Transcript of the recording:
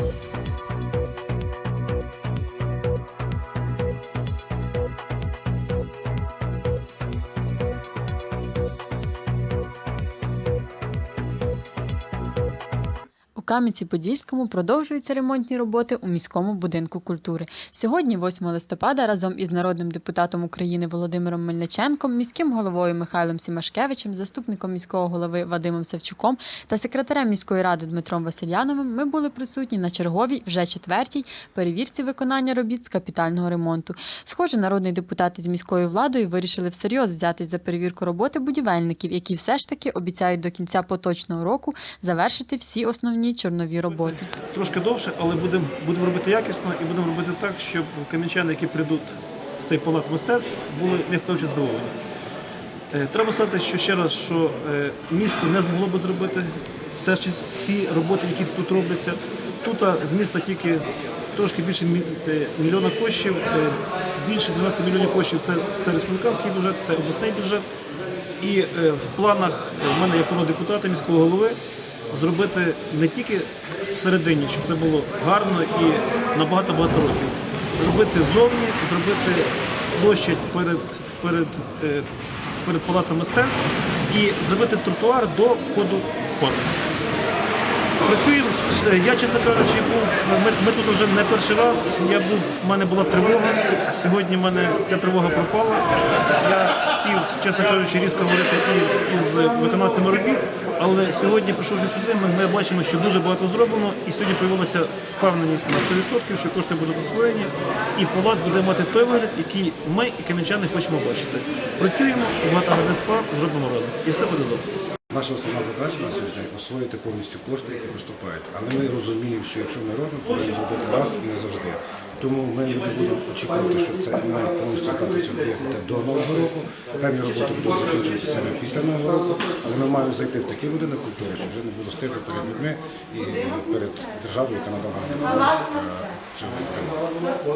У Кам'янці-Подільському продовжуються ремонтні роботи у міському будинку культури. Сьогодні, 8 листопада, разом із народним депутатом України Володимиром Мельниченком, міським головою Михайлом Сімашкевичем, заступником міського голови Вадимом Савчуком та секретарем міської ради Дмитром Васильяновим ми були присутні на черговій, вже четвертій, перевірці виконання робіт з капітального ремонту. Схоже, народний депутат із міською владою вирішили всерйоз взятись за перевірку роботи будівельників, які все ж таки обіцяють до кінця поточного року завершити всі основні чорнові роботи. трошки довше, але будемо будемо робити якісно і будемо робити так, щоб кам'янчани, які прийдуть в цей палац мистецтв, були як то задоволені. Е, Треба сказати, що ще раз, що е, місто не змогло би зробити це ще ці роботи, які тут робляться. Тут з міста тільки трошки більше е, мільйона коштів, більше 12 мільйонів коштів це, це республіканський бюджет, це обласний бюджет. І в планах в мене як народного депутата міського голови зробити не тільки всередині, щоб це було гарно і на багато-багато років. Зробити зовні, зробити площадь перед, перед, е, перед палацом мистецтв і зробити тротуар до входу в парк. Працюємо. е, Я, чесно кажучи, був. Ми, ми тут вже не перший раз. Я був, в мене була тривога. Сьогодні в мене ця тривога пропала. Я хотів, чесно кажучи, різко говорити і- із виконавцями робіт. Але сьогодні, прийшовши сюди, ми, ми бачимо, що дуже багато зроблено, і сьогодні з'явилася впевненість на 100%, що кошти будуть освоєні, і палац буде мати той вигляд, який ми і кам'янчани хочемо бачити. Працюємо, багато спа зробимо разом. І все буде добре. Наша основна задача на сьогодні освоїти повністю кошти, які поступають. Але ми розуміємо, що якщо ми робимо, повинні зробити раз і не завжди. Тому ми будемо очікувати, що це має повністю здатися до нового року. Певні роботи будуть закінчуватися саме після нового року, але ми маємо зайти в такі будинок культури, щоб вже не було стигу перед людьми і перед державою, яка надала е, підтримку.